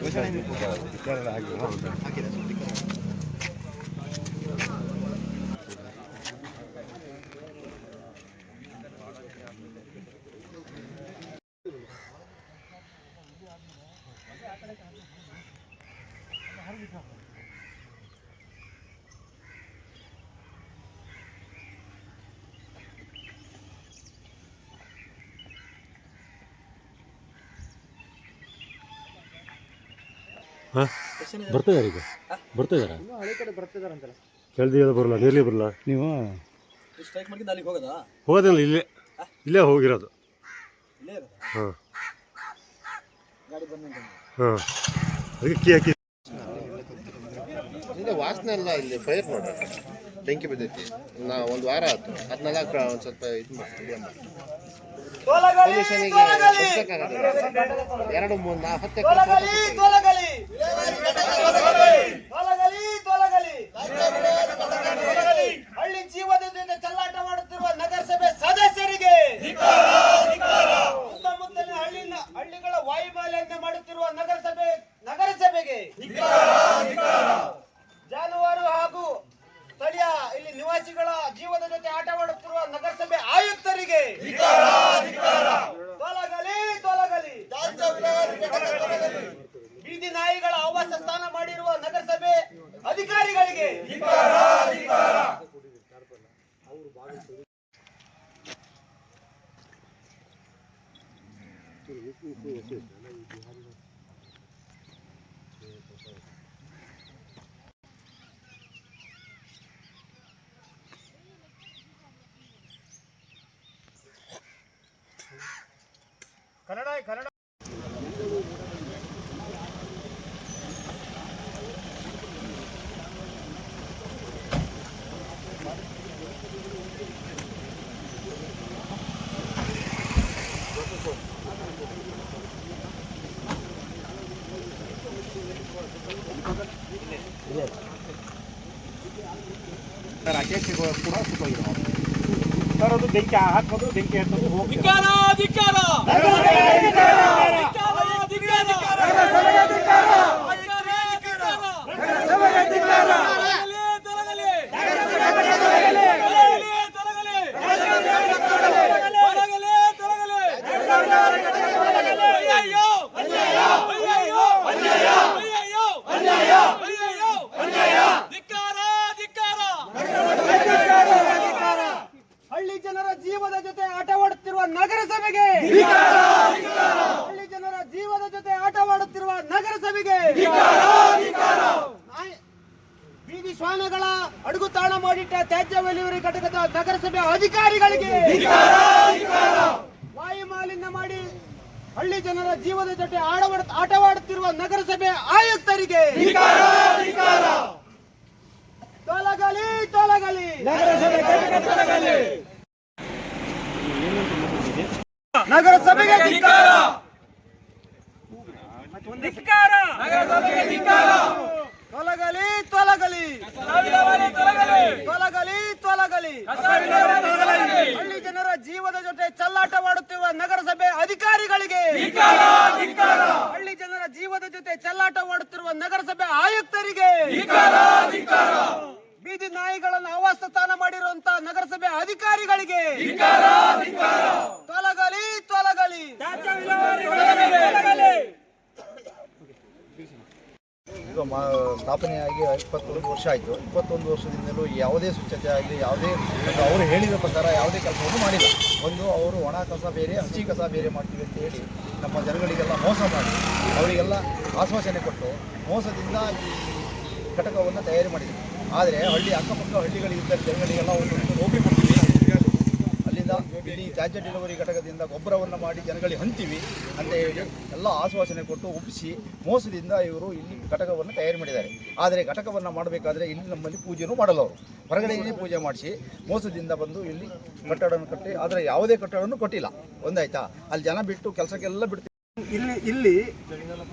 ಕಾಲ ಎಡಕ್ಕೂ ಸೇರ್ ಕಟ್ಟು. ಆ ಕಟ್ಟು ಹಿಡ್ಕೊತ ಇರ್ಬೇಕಂತೆ. ಈ ಎಡಕ್ಕೂ ಕಟ್ಟು. ಆ ಸೊಂಬು ಈ ಸೊಂಬು ಕಟ್ಟು. ಹಂಚಿ ಬಾ, ಈ ಕಡೆ ನೋಡು ಅದು. ಆ, ಹಂಗೆ ಕಟ್ಟು. ಈ ಕಡೆ ಬರ್ರಿ, ಓಯ್. ಆ, ಎಷ್ಟು ಬರ್ರಿ. ಈ ಕಡೆ ಬರ್ರಿ. ರೋಡಿಗೆ ಯಾರು ಹೋಗ್ಬೇಡ್ರಿ. ಈ ಕಡೆ ಬರ್ರಿ. ಈ ಕಡೆ ಬರ್ರಿ. ರೋಡಿಗೆ ಯಾರು ಹೋಗ್ಬೇಡ್ರಿ. ನೋಡ ಯಾರು ಹಿಂಗೆ ಮಾಡ್ತಾರೆ. ಬರ್ತಾ ಇದಾರೆ ಈಗ ಬರ್ತಿದಾರಂತಲ್ಲ ಜಲ್ದಿ ಅದು ಬರಲ್ಲ ನೀರ್ಲಿ ಬರಲ್ಲ. ನೀವು? ಹೋಗೋದಿಲ್ಲ ಇಲ್ಲೇ ಇಲ್ಲೇ ಹೋಗಿರೋದು. ಹಾಂ. ಹಾಂ. ಅದಕ್ಕೆ ಕೀ ಹಾಕಿ. ಇಲ್ಲ ವಾಸನೆ ಎಲ್ಲ ಇಲ್ಲಿ ಫೈರ್ ನೋಡ್ರಿ ಬೆಂಕಿ ಬಿದ್ದೈತಿ. ನಾ ಒಂದು ವಾರ ಆಯ್ತು. ಅದನ್ನೆಲ್ಲ ಒಂದು ಸ್ವಲ್ಪ ಇದು ಮಾಡಿ ಎರಡು ಮೂರು ನಾ ರಾಕೇಶ್ ಕೂಡ ಸುತ್ತೋಗಿರೋ ಸರ್ ಅದು ಬೆಂಕಿ ಹಾಕೋದು ಬೆಂಕಿ ಹಚ್ಚೋದು ಹೋಗಿ ಹಳ್ಳಿ ಜನರ ಜೀವದ ಜೊತೆ ಆಟವಾಡುತ್ತಿರುವ ನಗರಸಭೆಗೆ ಹಳ್ಳಿ ಜನರ ಜೀವದ ಜೊತೆ ಆಟವಾಡುತ್ತಿರುವ ನಗರಸಭೆಗೆ ನಾಯಿ- ಬೀದಿ ಶ್ವಾನಗಳ ಅಡುಗು ತಾಣ ಮಾಡಿಟ್ಟ ತ್ಯಾಜ್ಯ ವಿಲೇವಾರಿ ಘಟಕದ ನಗರಸಭೆ ಅಧಿಕಾರಿಗಳಿಗೆ ವಾಯು ಮಾಲಿನ್ಯ ಮಾಡಿ ಹಳ್ಳಿ ಜನರ ಜೀವದ ಜೊತೆ ಆಡವಾಡ ಆಟವಾಡುತ್ತಿರುವ ನಗರಸಭೆ ಆಯುಕ್ತರಿಗೆ ತೊಲಗಲಿ ತೊಲಗಲಿ ನಗರಸಭೆಗೆ ಧಿಕ್ಕಾರ. ತೊಲಗಲಿ ತೊಲಗಲಿ. ತೊಲಗಲಿ. ತೊಲಗಲಿ ಹಳ್ಳಿ ಜನರ ಜೀವದ ಜೊತೆ ಚಲ್ಲಾಟವಾಡುತ್ತಿರುವ ನಗರಸಭೆ ಅಧಿಕಾರಿಗಳಿಗೆ ಹಳ್ಳಿ ಜನರ ಜೀವದ ಜೊತೆ ಚಲ್ಲಾಟವಾಡುತ್ತಿರುವ ನಗರಸಭೆ ಆಯುಕ್ತರಿಗೆ ಬೀದಿ ನಾಯಿಗಳನ್ನು ಆವಾಸ ಸ್ಥಾನ ಮಾಡಿರುವಂತ ನಗರಸಭೆ ಅಧಿಕಾರಿಗಳಿಗೆ ತೊಲಗಲಿ ತೊಲಗಲಿ. ಈಗ ಮಾ ಸ್ಥಾಪನೆಯಾಗಿ ಇಪ್ಪತ್ತೊಂದು ವರ್ಷ ಆಯಿತು. ಇಪ್ಪತ್ತೊಂದು ವರ್ಷದಿಂದಲೂ ಯಾವುದೇ ಸ್ವಚ್ಛತೆ ಆಗಲಿ ಯಾವುದೇ ಅವರು ಹೇಳಿದ ಪ್ರಕಾರ ಯಾವುದೇ ಕೆಲಸವನ್ನು ಮಾಡಿಲ್ಲ. ಒಂದು ಅವರು ಒಣ ಕಸ ಬೇರೆ ಹಸಿ ಕಸ ಬೇರೆ ಮಾಡ್ತೀವಿ ಅಂತ ಹೇಳಿ ನಮ್ಮ ಜನಗಳಿಗೆಲ್ಲ ಮೋಸ ಮಾಡಿ ಅವರಿಗೆಲ್ಲ ಆಶ್ವಾಸನೆ ಕೊಟ್ಟು ಮೋಸದಿಂದ ಈ ಘಟಕವನ್ನು ತಯಾರಿ ಮಾಡಿದರು. ಆದರೆ ಹಳ್ಳಿ ಅಕ್ಕಪಕ್ಕ ಹಳ್ಳಿಗಳಿದ್ದ ಜನಗಳಿಗೆಲ್ಲ ಒಂದು ಹೋಗಿ ಕೊಡ್ತೀವಿ. ಅಲ್ಲಿಂದ ಇಲ್ಲಿ ತ್ಯಾಜ್ಯ ಡೆಲಿವರಿ ಘಟಕದಿಂದ ಗೊಬ್ಬರವನ್ನು ಮಾಡಿ ಜನಗಳಿಗೆ ಹಂತೀವಿ ಅಂತ ಹೇಳಿ ಎಲ್ಲ ಆಶ್ವಾಸನೆ ಕೊಟ್ಟು ಒಪ್ಪಿಸಿ ಮೋಸದಿಂದ ಇವರು ಇಲ್ಲಿ ಘಟಕವನ್ನು ತಯಾರು ಮಾಡಿದ್ದಾರೆ. ಆದರೆ ಘಟಕವನ್ನು ಮಾಡಬೇಕಾದ್ರೆ ಇಲ್ಲಿ ನಮ್ಮಲ್ಲಿ ಪೂಜೆನೂ ಮಾಡಲ್ಲ ಅವರು. ಇಲ್ಲಿ ಪೂಜೆ ಮಾಡಿಸಿ ಮೋಸದಿಂದ ಬಂದು ಇಲ್ಲಿ ಕಟ್ಟಡವನ್ನು ಕಟ್ಟಿ ಆದರೆ ಯಾವುದೇ ಕಟ್ಟಡವನ್ನು ಕೊಟ್ಟಿಲ್ಲ. ಒಂದಾಯ್ತಾ? ಅಲ್ಲಿ ಜನ ಬಿಟ್ಟು ಕೆಲಸಕ್ಕೆಲ್ಲ ಬಿಡ್ತೀವಿ ಇಲ್ಲಿ ಇಲ್ಲಿ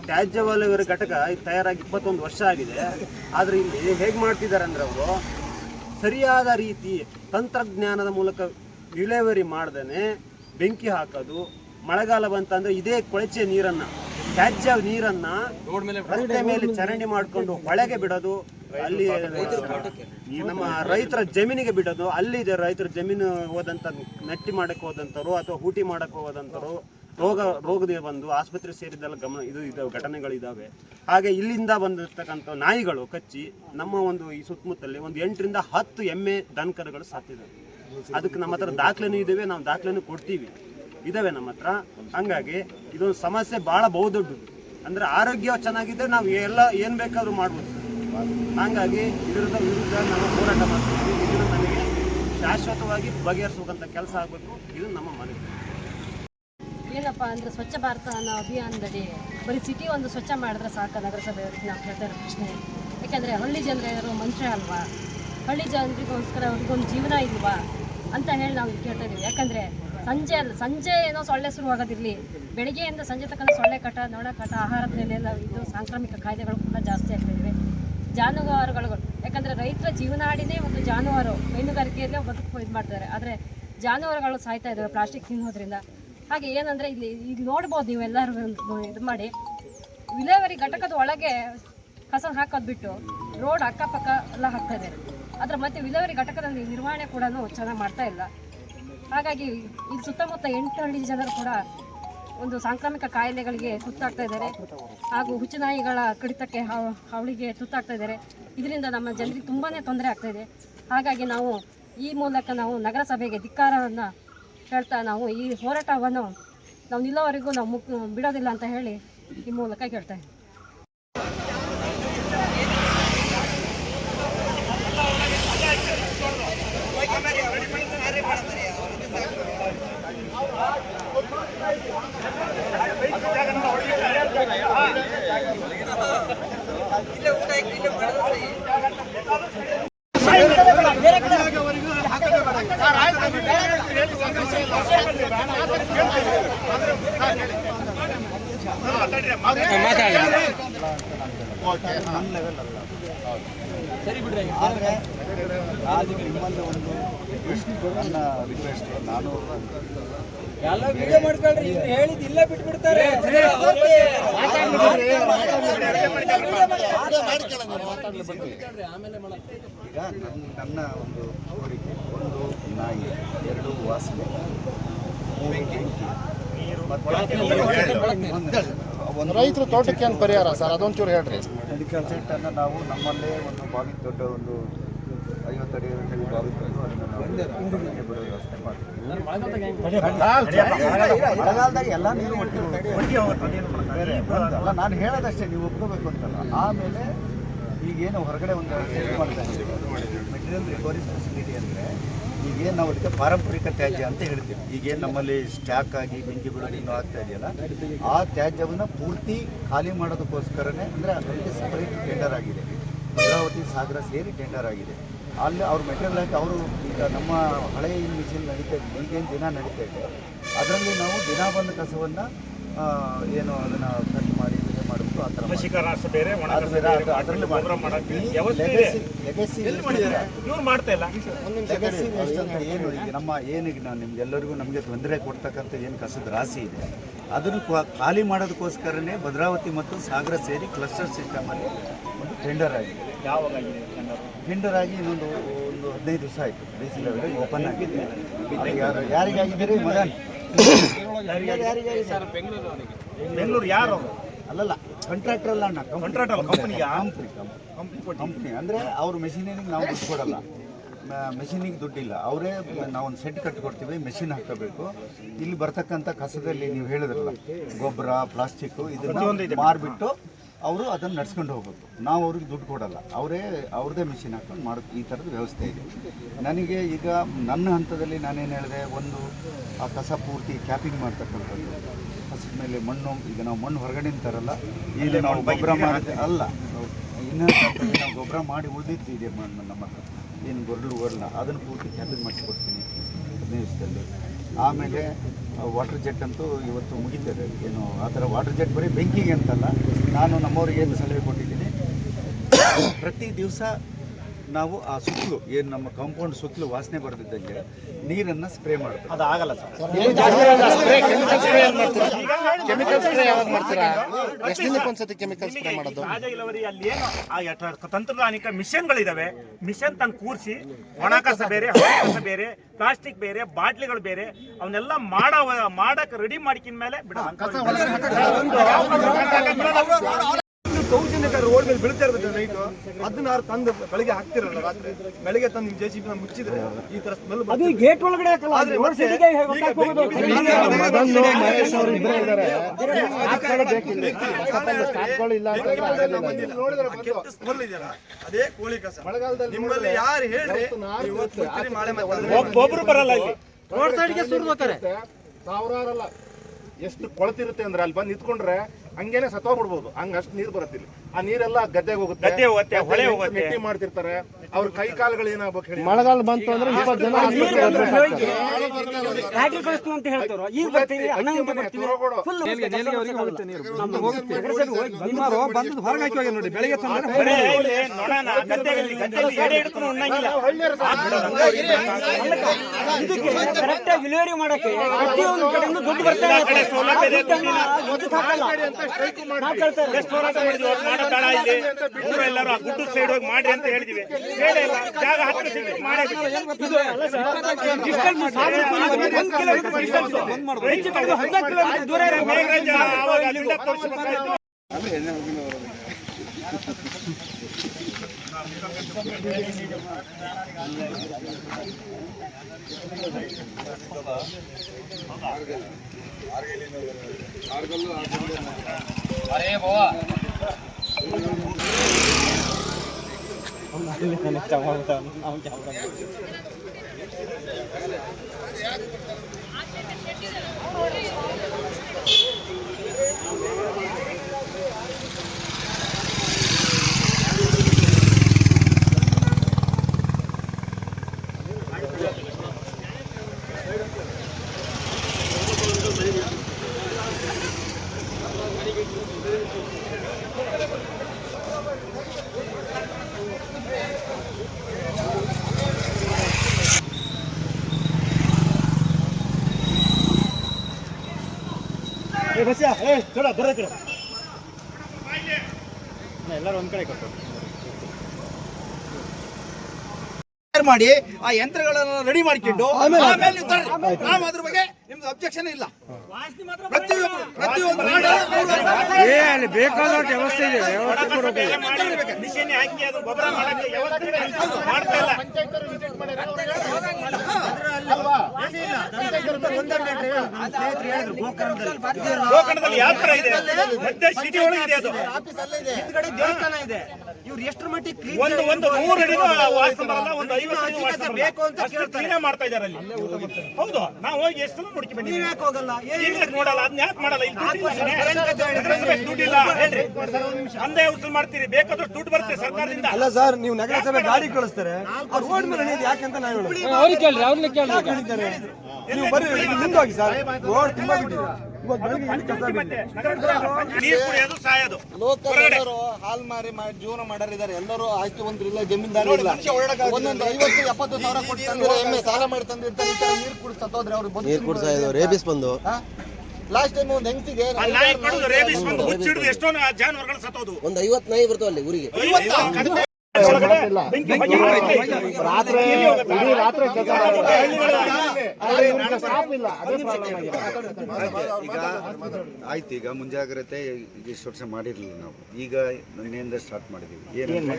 ತ್ಯಾಜ್ಯ ವಿಲೇವಾರಿ ಘಟಕ ತಯಾರಾಗಿ ಇಪ್ಪತ್ತೊಂದು ವರ್ಷ ಆಗಿದೆ. ಆದರೆ ಇಲ್ಲಿ ಹೇಗೆ ಮಾಡ್ತಿದ್ದಾರೆ ಅಂದರೆ ಅವರು ಸರಿಯಾದ ರೀತಿ ತಂತ್ರಜ್ಞಾನದ ಮೂಲಕ ವಿಲೇವರಿ ಮಾಡ್ದೇ ಬೆಂಕಿ ಹಾಕೋದು ಮಳೆಗಾಲ ಬಂತಂದ್ರೆ ಇದೇ ಕೊಳಚೆ ನೀರನ್ನ ತ್ಯಾಜ್ಯ ನೀರನ್ನ ರಸ್ತೆ ಮೇಲೆ ಚರಂಡಿ ಮಾಡ್ಕೊಂಡು ಹೊಳೆಗೆ ಬಿಡೋದು ಅಲ್ಲಿ ನಮ್ಮ ರೈತರ ಜಮೀನಿಗೆ ಬಿಡೋದು ಅಲ್ಲಿ ರೈತರ ಜಮೀನು ಹೋದಂತ ನಟ್ಟಿ ಮಾಡಕ್ಕೆ ಹೋದಂಥವ್ರು ಅಥವಾ ಹೂಟಿ ಮಾಡಕ್ಕೆ ಹೋದಂಥವ್ರು ರೋಗ ರೋಗದೇ ಬಂದು ಆಸ್ಪತ್ರೆ ಸೇರಿದ್ದೆಲ್ಲ ಗಮನ, ಇದು ಇದಾವೆ ಘಟನೆಗಳಿದ್ದಾವೆ ಹಾಗೆ ಇಲ್ಲಿಂದ ಬಂದಿರತಕ್ಕಂಥ ನಾಯಿಗಳು ಕಚ್ಚಿ ನಮ್ಮ ಒಂದು ಈ ಸುತ್ತಮುತ್ತಲಿ ಒಂದು ಎಂಟರಿಂದ ಹತ್ತು ಎಮ್ಮೆ ದನಕರುಗಳು ಸಾತಿದ್ದಾವೆ ಅದಕ್ಕೆ ನಮ್ಮ ಹತ್ರ ದಾಖಲೆನೂ ಇದ್ದಾವೆ ನಾವು ದಾಖಲೆನೂ ಕೊಡ್ತೀವಿ. ಇದಾವೆ ನಮ್ಮ ಹತ್ರ. ಹಂಗಾಗಿ ಇದೊಂದು ಸಮಸ್ಯೆ ಭಾಳ ಬಹುದೊಡ್ಡದು. ಅಂದರೆ ಆರೋಗ್ಯ ಚೆನ್ನಾಗಿದ್ದರೆ ನಾವು ಎಲ್ಲ ಏನು ಬೇಕಾದರೂ ಮಾಡ್ಬೋದು ಹಾಗಾಗಿ ವಿರುದ್ಧ ವಿರುದ್ಧ ನಾವು ಹೋರಾಟ ಮಾಡ್ತೀವಿ. ಇದನ್ನು ನಮಗೆ ಶಾಶ್ವತವಾಗಿ ಬಗೆಹರಿಸುವಂಥ ಕೆಲಸ ಆಗಬೇಕು. ಇದು ನಮ್ಮ ಮನವಿ. ಏನಪ್ಪ ಅಂದರೆ ಸ್ವಚ್ಛ ಭಾರತ ಅನ್ನೋ ಅಭಿಯಾನದಡಿ ಬರೀ ಸಿಟಿ ಒಂದು ಸ್ವಚ್ಛ ಮಾಡಿದ್ರೆ ಸಾಕು ನಗರಸಭೆಯವ್ರಿಗೆ ನಾವು ಕೇಳ್ತಾ ಇರೋ ಪ್ರಶ್ನೆ. ಯಾಕೆಂದರೆ ಹಳ್ಳಿ ಜನರು ಮನುಷ್ಯ ಅಲ್ವಾ? ಹಳ್ಳಿ ಜನರಿಗೋಸ್ಕರ ಅವ್ರಿಗೊಂದು ಜೀವನ ಇಲ್ವಾ? ಅಂತ ಹೇಳಿ ನಾವು ಕೇಳ್ತಾ ಇದ್ದೀವಿ ಯಾಕಂದರೆ ಸಂಜೆ ಅಲ್ಲ ಸಂಜೆ ಏನೋ ಸೊಳ್ಳೆ ಶುರುವಾಗೋದಿರಲಿ ಬೆಳಗ್ಗೆಯಿಂದ ಸಂಜೆ ತಕ್ಕ ಸೊಳ್ಳೆ ಕಟ ನೋಡ ಕಟ, ಆಹಾರದ ಮೇಲೆಲ್ಲ ಇದು ಸಾಂಕ್ರಾಮಿಕ ಕಾಯ್ದೆಗಳು ಕೂಡ ಜಾಸ್ತಿ ಆಗ್ತಾಯಿವೆ ಜಾನುವಾರುಗಳು ಯಾಕಂದರೆ ರೈತರ ಜೀವನಾಡಿನೇ ಒಂದು ಜಾನುವಾರು, ಹೈನುಗಾರಿಕೆಯಲ್ಲೇ ಬದುಕು ಇದು ಮಾಡ್ತಾರೆ ಆದರೆ ಜಾನುವಾರುಗಳು ಸಾಯ್ತಾ ಇದ್ದಾವೆ ಪ್ಲಾಸ್ಟಿಕ್ ತಿನ್ನೋದ್ರಿಂದ. ಹಾಗೆ ಏನಂದರೆ ಇಲ್ಲಿ ಈಗ ನೋಡ್ಬೋದು ನೀವೆಲ್ಲರೂ ಇದು ಮಾಡಿ. ವಿಲೇವರಿ ಘಟಕದ ಒಳಗೆ ಕಸ ಹಾಕೋದು ಬಿಟ್ಟು ರೋಡ್ ಅಕ್ಕಪಕ್ಕ ಎಲ್ಲ ಹಾಕ್ತಾ ಇದ್ದಾರೆ ಅದ್ರ ಮತ್ತೆ ವಿಲೇವರಿ ಘಟಕದಲ್ಲಿ ನಿರ್ವಹಣೆ ಕೂಡ ಚೆನ್ನಾಗಿ ಮಾಡ್ತಾ ಇಲ್ಲ. ಹಾಗಾಗಿ ಇಲ್ಲಿ ಸುತ್ತಮುತ್ತ ಎಂಟು ಹಳ್ಳಿ ಜನರು ಕೂಡ ಒಂದು ಸಾಂಕ್ರಾಮಿಕ ಕಾಯಿಲೆಗಳಿಗೆ ತುತ್ತಾಗ್ತಾ ಇದ್ದಾರೆ. ಹಾಗೂ ಹುಚ್ಚುನಾಯಿಗಳ ಕಡಿತಕ್ಕೆ ಅವಳಿಗೆ ತುತ್ತಾಗ್ತಾ ಇದ್ದಾರೆ. ಇದರಿಂದ ನಮ್ಮ ಜನರಿಗೆ ತುಂಬಾ ತೊಂದರೆ ಆಗ್ತಾ ಇದೆ. ಹಾಗಾಗಿ ನಾವು ಈ ಮೂಲಕ ನಾವು ನಗರಸಭೆಗೆ ಧಿಕ್ಕಾರವನ್ನು ಹೇಳ್ತಾ ನಾವು ಈ ಹೋರಾಟವನ್ನು ನಾವು ನಿಲ್ಲೋವರೆಗೂ ನಾವು ಮುಕ್ ಬಿಡೋದಿಲ್ಲ ಅಂತ ಹೇಳಿ ಈ ಮೂಲಕ ಕೇಳ್ತಾ ಆದರೆ ನಾನು ನಿಮ್ಮಲ್ಲಿ ಒಂದು ನನ್ನ ರಿಕ್ವೆಸ್ಟ್ ನಾನು ಎಲ್ಲ ವಿಡಿಯೋ ಮಾಡ್ಕೊಳ್ರಿ ಹೇಳಿದ್ ಇಲ್ಲೇ ಬಿಟ್ಬಿಡ್ತಾರೆ ಈಗ ನನ್ನ ಒಂದು ಕೋರಿಕೆ, ಒಂದು ನಾಯಿ, ಎರಡು ವಾಸನೆ. ಬೆಂಕಿ ಒಂದು ರೈತರು ತೋಟಕ್ಕೆ ಏನು ಪರಿಹಾರ ಸರ್? ಅದೊಂಚೂರು ಹೇಳ್ರಿ. ಮೆಡಿಕಲ್ ಸೆಟ್ಟನ್ನು ನಾವು ನಮ್ಮಲ್ಲೇ ಒಂದು ಬಾವಿ ದೊಡ್ಡ ಒಂದು ಐವತ್ತು ಅಡಿ ಅಡಿ ಬಾವಿ ತಂದು ಅದನ್ನು ನಾವು ಬಿಡೋ ವ್ಯವಸ್ಥೆ ಮಾಡ್ತೀವಿ. ಮಳೆಗಾಲದಾಗ ಎಲ್ಲ ನೀರು ಅಲ್ಲ ನಾನು ಹೇಳೋದಷ್ಟೇ ನೀವು ಒಪ್ಕೋಬೇಕು ಅಂತಲ್ಲ. ಆಮೇಲೆ ಈಗೇನು ಹೊರಗಡೆ ಒಂದು ಮಾಡ್ತಾ ಇದ್ದೀವಿ ಮೆಟೀರಿಯಲ್ ರಿಕವರಿ ಫೆಸಿಲಿಟಿ ಅಂದರೆ ಈಗೇನು ನಾವು ಅದಕ್ಕೆ ಪಾರಂಪರಿಕ ತ್ಯಾಜ್ಯ ಅಂತ ಹೇಳ್ತೀವಿ. ಈಗೇನು ನಮ್ಮಲ್ಲಿ ಸ್ಟ್ಯಾಕ್ ಆಗಿ ಬೆಂಕಿ ಬಿಡೋದು ಆಗ್ತಾ ಇದೆಯಲ್ಲ, ಆ ತ್ಯಾಜ್ಯವನ್ನು ಪೂರ್ತಿ ಖಾಲಿ ಮಾಡೋದಕ್ಕೋಸ್ಕರನೇ ಅಂದರೆ ಅದರಲ್ಲಿ ಸಪರೇಟ್ ಟೆಂಡರ್ ಆಗಿದೆ. ಭದ್ರಾವತಿ ಸಾಗರ ಸೇರಿ ಟೆಂಡರ್ ಆಗಿದೆ. ಅಲ್ಲಿ ಅವ್ರ ಮೆಟೀರಿಯಲ್ ಹಾಕಿ ಅವರು ಈಗ ನಮ್ಮ ಹಳೆಯ ಏನು ಮಿಷಿನ್ ನಡೀತಾ ಇದೆ, ಈಗೇನು ದಿನ ನಡೀತಾ ಇದೆ. ಅದರಲ್ಲಿ ನಾವು ದಿನ ಬಂದ ಕಸವನ್ನು ಏನು ಅದನ್ನು ಕಟ್ ಮಾಡಿ ಮಾಡಬೇಕು ಆ ಥರ ಕೃಷಿಕ ರಾಷ್ಟ್ರ ಬೇರೆ ಒಣ ಅದು ಬೇರೆ ಅದು ಅದರಲ್ಲಿ ಗೊಬ್ಬರ ಮಾಡಕ್ಕೆ ವ್ಯವಸ್ಥೆ ಇದೆ. ಲೆಗಸಿ ಇವ್ರು ಮಾಡ್ತಾ ಇಲ್ಲ. ಲೆಗಸಿ ವೇಸ್ಟ್ ಅಂತ ಏನು ಈಗ ನಮ್ಮ ಏನಿಗೆ ನಾನು ನಿಮ್ಗೆಲ್ಲರಿಗೂ ನಮಗೆ ತೊಂದರೆ ಕೊಡ್ತಕ್ಕಂಥ ಏನು ಕಸದ ರಾಶಿ ಇದೆ ಅದನ್ನು ಕ್ವ- ಖಾಲಿ ಮಾಡೋದಕ್ಕೋಸ್ಕರನೇ ಭದ್ರಾವತಿ ಮತ್ತು ಸಾಗರ ಸೇರಿ ಕ್ಲಸ್ಟರ್ ಸಿಸ್ಟಮಲ್ಲಿ ಒಂದು ಟೆಂಡರ್ ಆಗಿದೆ. ಯಾವಾಗ ಆಗಿದೆ ಟೆಂಡರ್? ಟೆಂಡರ್ ಆಗಿ ಇನ್ನೊಂದು ಒಂದು ಹದಿನೈದು ದಿವಸ ಆಯಿತು. ಡಿ ಸಿ ಲೆವೆಲ್ ಓಪನ್ ಆಗಿದೆ. ಅದು ಯಾರು ಯಾರಿಗಾಗಿದ್ದೀರಿ? ಮದನ್. ಯಾರಿಗಾಗಿದೆ ಬೆಂಗಳೂರು ಯಾರು? ಅಲ್ಲಲ್ಲ. ಕಾಂಟ್ರಾಕ್ಟರ್ ಅಲ್ಲ ಅಣ್ಣ ಕಾಂಟ್ರಾಕ್ಟರ್ ಅಲ್ಲ, ಕಂಪನಿ ಕಂಪನಿ ಕಂಪ್ನಿ ಅಂದರೆ ಅವ್ರ ಮೆಷಿನಿಗೆ ನಾವು ದುಡ್ಡು ಕೊಡಲ್ಲ. ಮೆಷಿನಿಗೆ ದುಡ್ಡಿಲ್ಲ. ಅವರೇ ನಾವು ಒಂದು ಸೆಟ್ ಕಟ್ಟಿಕೊಡ್ತೀವಿ ಮೆಷಿನ್ ಹಾಕಬೇಕು. ಇಲ್ಲಿ ಬರ್ತಕ್ಕಂಥ ಕಸದಲ್ಲಿ ನೀವು ಹೇಳಿದ್ರಲ್ಲ ಗೊಬ್ಬರ ಪ್ಲಾಸ್ಟಿಕ್ಕು ಇದನ್ನ ಮಾರಿಬಿಟ್ಟು ಅವರು ಅದನ್ನು ನಡ್ಸ್ಕೊಂಡು ಹೋಗ್ಬೇಕು. ನಾವು ಅವ್ರಿಗೆ ದುಡ್ಡು ಕೊಡಲ್ಲ. ಅವರೇ ಅವ್ರದ್ದೇ ಮೆಷಿನ್ ಹಾಕೊಂಡು ಮಾಡೋ ಈ ಥರದ ವ್ಯವಸ್ಥೆ ಇದೆ. ನನಗೆ ಈಗ ನನ್ನ ಹಂತದಲ್ಲಿ ನಾನೇನು ಹೇಳಿದೆ ಒಂದು ಆ ಕಸ ಪೂರ್ತಿ ಕ್ಯಾಪಿಂಗ್ ಮಾಡ್ತಕ್ಕಂಥದ್ದು. ಕಸದ ಮೇಲೆ ಮಣ್ಣು ಈಗ ನಾವು ಮಣ್ಣು ಹೊರಗಡೆ ತರಲ್ಲ ಇಲ್ಲಿ ನಾವು ಗೊಬ್ಬರ ಮಾಡಿದ್ರೆ ಅಲ್ಲ ಇನ್ನೊಂದು ನಾವು ಗೊಬ್ಬರ ಮಾಡಿ ಉಳಿದಿದ್ದು ಇದೆ ಮಣ್ಣು ನಮ್ಮ ಹತ್ರ. ಏನು ಗೊರಡು ಹೊರಲ್ಲ ಅದನ್ನು ಪೂರ್ತಿ ಕ್ಯಾಪಿಂಗ್ ಮಾಡಿಸ್ಕೊಡ್ತೀನಿ ಹದಿನೈದು ದಿವಸದಲ್ಲಿ ಆಮೇಲೆ ವಾಟರ್ ಜೆಟ್ ಅಂತೂ ಇವತ್ತು ಮುಗಿತದೆ. ಏನು ಆ ಥರ ವಾಟರ್ ಜೆಟ್ ಬರೀ ಬೆಂಕಿಗೆ ಅಂತಲ್ಲ ನಾನು ನಮ್ಮವ್ರಿಗೆ ಏನು ಸಲಹೆ ಕೊಟ್ಟಿದ್ದೀನಿ ಪ್ರತಿ ದಿವಸ ನಾವು ಆ ಸುತ್ತಲೂ ಏನು ನಮ್ಮ ಕಾಂಪೌಂಡ್ ಸುತ್ತಲೂ ವಾಸನೆ ಬರೆದಿದ್ದಂಗೆ ನೀರನ್ನು ಸ್ಪ್ರೇ ಮಾಡ್ತೀವಿ. ಅದು ಆಗಲ್ಲ ಸರ್ ಕೆಮಿಕಲ್ ಸ್ಪ್ರೇ ಯಾವಾಗ ಮಾಡ್ತೀರಾ? ಎಷ್ಟು ದಿನಕ್ಕೆ ಒಂದ್ಸತಿ ಕೆಮಿಕಲ್ ಸ್ಪ್ರೇ ಮಾಡೋದು? ರಾಜ ಇಳುವರಿ ಅಲ್ಲಿ ಏನು? ಆ ತಂತ್ರಜ್ಞಾನಿಕ ಮಿಷನ್ಗಳಿದಾವೆ ಮಿಷನ್ ತಂದು ಕೂರಿಸಿ ಒಣ ಕಸ ಬೇರೆ ಕಸ ಬೇರೆ ಪ್ಲಾಸ್ಟಿಕ್ ಬೇರೆ ಬಾಟ್ಲಿಗಳು ಬೇರೆ ಅವನ್ನೆಲ್ಲ ಮಾಡ ಮಾಡಕ್ಕೆ ರೆಡಿ ಮಾಡ್ಕಿನ ಮೇಲೆ ಬಿಡ ಸೌಜನ್ಯಕ ರೋಡ್ ಮೇಲೆ ಬೀಳ್ತಾ ಇರ್ಬೇಕು ನೈಟು ಅದನ್ನ ಅವ್ರು ತಂದು ಬೆಳಿಗ್ಗೆ ಹಾಕ್ತಿರಲ್ಲ ರಾತ್ರಿ. ಬೆಳಿಗ್ಗೆ ತಂದು ನಿಮ್ ಜೆ ಸಿ ಮುಚ್ಚಿದ್ರೆ ಈ ತರ ಸ್ಮೆಲ್ ಅದು ಗೇಟ್ ಒಳಗಡೆ ಸ್ಮೆಲ್ ಇದೆಯಲ್ಲ ಅದೇ ಕೋಳಿ ಕಸ. ನಿಮ್ಮಲ್ಲಿ ಯಾರು ಹೇಳ್ರಿ ಇವತ್ತು ಮತ್ತೆ ಒಬ್ಬೊಬ್ರು ಬರಲ್ಲ ಇಲ್ಲಿ. ರೋಡ್ ಸೈಡ್ಗೆ ಸುರಿದೋತಾರೆ ಸಾವಿರಾರಲ್ಲ. ಎಷ್ಟು ಕೊಳತಿರುತ್ತೆ ಅಂದ್ರೆ ಅಲ್ಲಿ ಬಂದು ನಿಂತ್ಕೊಂಡ್ರೆ ಹಂಗೇನೆ ಸತ್ತೋಗ್ಬಿಡ್ಬೋದು ಹಂಗ ಅಷ್ಟು ನೀರು ಬರುತ್ತೆ ಇಲ್ಲಿ. ಆ ನೀರೆಲ್ಲ ಗದ್ದೆಗೆ ಹೋಗುತ್ತೆ. ಗದ್ದೆ ಹೋಗುತ್ತೆ, ಹೊಳೆ ಹೋಗುತ್ತೆ. ನೆಟ್ಟಿ ಮಾಡ್ತಿರ್ತಾರೆ. ಅವ್ರ ಕೈ ಕಾಲುಗಳು ಏನಾಗ್ಬೇಕು ಹೇಳಿ. ಮಳೆಗಾಲ ಬಂತು ಅಂದ್ರೆ ಇಪ್ಪತ್ತು ಜನ ಬರೇ ಇಲ್ಲಿ ನೊಣನ ಗದ್ದೆಯಲ್ಲಿ ಗದ್ದೆಯಲ್ಲಿ ಎಡೆ ಹಿಡ್ಕೊಂಡು ಉಣ್ಣಂಗಿಲ್ಲ. ಎಲ್ಲ ಕಡೆ ಸೌಲಭ್ಯ ಇದೆ, ದುಡ್ಡಿಲ್ಲ. ಎಷ್ಟು ಹೋರಾಟ ಮಾಡಿದ್ವಿ ಮಾಡೋ ಇಲ್ಲಿ ಊರು ಎಲ್ಲರೂ ಆ ಗುಡ್ಡು ಸೈಡ್ ಹೋಗಿ ಮಾಡಿ ಅಂತ ಹೇಳಿದ್ವಿ. ಬೇಡ ಇಲ್ಲ. ಜಾಗ ಹತ್ತು ಸಿಗ್ಲಿ ಮಾಡೇ ಮೇಘರಾಜ ಆವಾಗ ಅಲ್ಲಿಂದ ತೋರಿಸ್ಬೇಕಾಯ್ತು ಆರೆ ಇಲ್ಲಿ ನೋಡಿ ಆರೆ ಅಲ್ಲ ಆರೆ ಅವನು ಚೆನ್ನಾಗಿ ಚಾಬಹುದು ಅವನು ಚಾಬಹುದು ಆಟಕ್ಕೆ ಮಾಡಿ ಆ ಯಂತ್ರಗಳನ್ನ ರೆಡಿ ಮಾಡಿಕೊಂಡು ಆಮೇಲೆ ನೀವು ತರ್ರಿ. ನಾವು ಅದ್ರ ಬಗ್ಗೆ ನಿಮ್ದು ಅಬ್ಜೆಕ್ಷನ್ ಇಲ್ಲ. ಪ್ರತಿಯೊಬ್ಬರು ಪ್ರತಿಯೊಂದು ಮಿಷನ್ ಹಾಕಿ ಅದು ಗೊಬ್ಬರ ಮಾಡಕ್ಕೆ ವ್ಯವಸ್ಥೆ ಮಾಡ್ತಾ ಇಲ್ಲ. ಗೋಕರ್ಣದಲ್ಲಿ. ಯಾವ ತರ ಇದೆ? ಮಧ್ಯ ಸಿಟಿ ಒಳಗೆ ಇದೆ ಅದು. ಹಿಂದ್ಗಡೆ ದೇವಸ್ಥಾನ ಇದೆ. ಇವ್ರು ಎಷ್ಟ್ರ ಮಟ್ಟಿಗೆ ಕ್ಲೀನ್ ಒಂದು ಒಂದು ನೂರು ಅಡಿನೂ ವಾಸ ಬರಲ್ಲ ಒಂದು ಐವತ್ತು ಅಡಿ ವಾಸ ಬರಲ್ಲ. ಬೇಕು ಅಂತ ಅಷ್ಟು ಕ್ಲೀನೇ ಮಾಡ್ತಾ ಇದಾರೆ ಅಲ್ಲಿ. ಹೌದು ನಾವು ಹೋಗಿ ಎಷ್ಟು ಸಲ ನೋಡ್ಕೊ ಬಂದಿದ್ದೀವಿ. ಯಾಕೆ ಹೋಗಲ್ಲ? ಏನ್ ನೋಡಲ್ಲ? ಅದನ್ನ ಯಾಕೆ ಮಾಡಲ್ಲ? ಇಲ್ಲಿ ದುಡ್ಡಿಲ್ಲ ಹೇಳ್ರಿ. ಅಂದೇ ಉಸುಲ್ ಮಾಡ್ತೀರಿ. ಬೇಕಾದಷ್ಟು ದುಡ್ಡು ಬರುತ್ತೆ ಸರ್ಕಾರದಿಂದ. ಅಲ್ಲ ಸರ್ ನೀವು ನಗರಸಭೆ ಗಾಡಿ ಕಳಿಸ್ತಾರೆ? ಆ ರೋಡ್ ಮೇಲೆ ಯಾಕೆ ಅಂತ ನಾವು ಅವ್ರಿಗೆ ಕೇಳ್ರಿ ಅವ್ರನ್ನ ಕೇಳಿದ್ದಾರೆ ನೀವು ಬರೀ ಮುಂದೆ ಹೋಗಿ ಸರ್. ರೋಡ್ ತುಂಬಾ ಬಿಟ್ಟಿದೆ. ಇವತ್ತು ಬೆಳಗ್ಗೆ ಇಲ್ಲಿ ಕಸ ಬಿದ್ದಿದೆ. ನೀರು ಕುಡಿಯೋದು ಸಾಯೋದು ಹೊರಗಡೆ ಹಾಲ್ ಮಾರಿ ಮಾಡಿ ಜೀವನ ಮಾಡೋರಿದ್ದಾರೆ ಎಲ್ಲರೂ ಆಯ್ತು ಒಂದ್ರಿಲ್ಲ ಜಮೀನ್ದಾರ ಇಲ್ಲ. ಒಂದೊಂದು ಐವತ್ತು ಎಪ್ಪತ್ತು ಸಾವಿರ ಕೊಟ್ಟು ತಂದಿರೋ ಎಮ್ಮೆ ಸಾಲ ಮಾಡಿ ತಂದಿರ್ತಾರೆ. ನೀರು ಕುಡಿದು ಸತ್ತೋದ್ರೆ ಅವ್ರು ನೀರು ಕುಡಿಸ್ತಾ ಇದ್ರು ರೇಬಿಸ್ ಬಂದು. ಲಾಸ್ಟ್ ಟೈಮ್ ಒಂದು ಹೆಂಗಸಿಗೆ ಆ ನಾಯಿ ಕಡಿದು ರೇಬಿಸ್ ಬಂದು ಹುಚ್ಚಿಡಿದು ಎಷ್ಟೊಂದು ಜಾನುವಾರುಗಳು ಸತ್ತೋದು. ಒಂದು ಐವತ್ತು ನಾಯಿ ಬರ್ತಾವ ಅಲ್ಲಿ ಊರಿಗೆ. ರಾತ್ರಿ ಇಡೀ ರಾತ್ರಿ ಕೆಲಸ ಈಗ ಆಯ್ತು ಈಗ ಮುಂಜಾಗ್ರತೆ ಇಷ್ಟು ವರ್ಷ ಮಾಡಿರಲಿಲ್ಲ ನಾವು. ಈಗ ನಿನ್ನೆಯಿಂದ ಸ್ಟಾರ್ಟ್ ಮಾಡಿದೀವಿ. ಏನು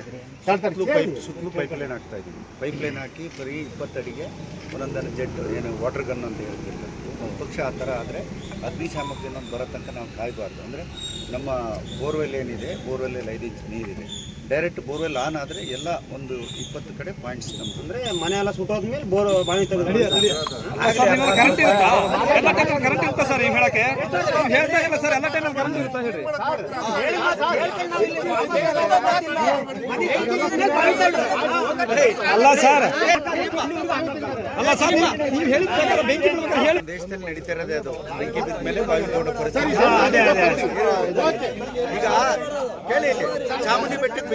ಸುತ್ತಲೂ ಪೈಪ್ ಸುತ್ತಲೂ ಪೈಪ್ ಲೈನ್ ಹಾಕ್ತಾ ಇದೀವಿ ಪೈಪ್ ಲೈನ್ ಹಾಕಿ ಬರೀ ಇಪ್ಪತ್ತಡಿಗೆ ಒಂದೊಂದನ್ನು ಜೆಟ್ ಏನು ವಾಟರ್ ಗನ್ ಅಂತ ಹೇಳ್ತಿರ್ತಾರೆ. ಒಂದು ಪಕ್ಷ ಆ ಥರ ಆದರೆ ಅಗ್ನಿಶಾಮಕ ಇನ್ನೊಂದು ಬರೋ ತನಕ ನಾವು ಕಾಯಬಾರ್ದು. ಅಂದರೆ ನಮ್ಮ ಬೋರ್ವೆಲ್ ಏನಿದೆ ಬೋರ್ವೆಲ್ಲಲ್ಲಿ ಐದು ಇಂಚ್ ನೀರಿದೆ. ಡೈರೆಕ್ಟ್ ಬೋರ್ವೆಲ್ ಆನ್ ಆದರೆ ಎಲ್ಲ ಒಂದು ಇಪ್ಪತ್ತು ಕಡೆ ಪಾಯಿಂಟ್ಸ್ ನಮ್ದು. ಅಂದ್ರೆ ಮನೆ ಎಲ್ಲ ಸುಟ್ಟೋದ್ಮೇಲೆ ಬೋರ್ ಬಾವಿ ತೆಗೆದು ಕರೆಂಟ್ ಇರುತ್ತಾ? ಸರ್ ನೀವು ಹೇಳಕ್ಕೆ ನೀವು ಹೇಳ್ತಾ ಇಲ್ಲ ಸರ್ ಎಲ್ಲ ಟೈಮಲ್ಲಿ ಕರೆಂಟ್ ಇರುತ್ತಾ ಹೇಳ್ರಿ? ಅಲ್ಲ ಸರ್. ಅಲ್ಲ ಸರ್ ನೀವು ಹೇಳಿದ ಪ್ರಕಾರ ಬೆಂಕಿ ಬಿಡ್ಬೇಕಾದ್ರೆ ಹೇಳಿ. ದೇಶದಲ್ಲಿ ನಡೀತಾ ಇರೋದೇ ಅದು. ಬೆಂಕಿ ಬಿದ್ದ ಮೇಲೆ ಬಾವಿ ತೋಡ ಪರಿಸ್ಥಿತಿ. ಈಗ ಕೇಳಿ ಚಾಮುಂಡಿ ಬೆಟ್ಟಕ್ಕೆ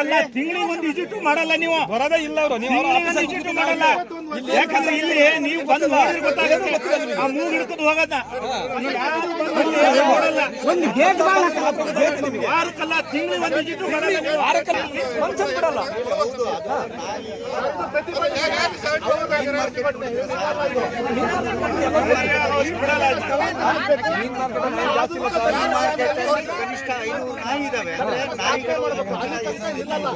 ಅಲ್ಲಿ ತಿಂಗಳಿಗೆ ಒಂದು ವಿಸಿಟ್ ಮಾಡಲ್ಲ ನೀವು. ಬರೋದೇ ಇಲ್ಲ ಅವರು ನೀವು ತಿಂಗ್ಳಿಗೆ ಮಾಡಲ್ಲ. ಯಾಕಂದ್ರೆ ಇಲ್ಲಿ ನೀವು ಬಂದು ನೋಡಿದ್ರೆ ಗೊತ್ತಾಗುತ್ತೆ. ಆ ಮೂಗ್ ಹಿಡ್ಕೊಂಡು ಹೋಗೋದ ನೋಡಲ್ಲ ಒಂದು ಗೇಟ್ ವಾರಕ್ಕಲ್ಲ ತಿಂಗಳಿಗೆ ಒಂದು ವಿಸಿಟ್ ಮಾಡಲ್ಲ ನೀವು. ಬಿಡಲ್ಲ. ಕನಿಷ್ಠ ಐನೂರು ನಾಯಿ ಇದಾವೆ. ನಾಯಿಗಳು ನಮ್ಮ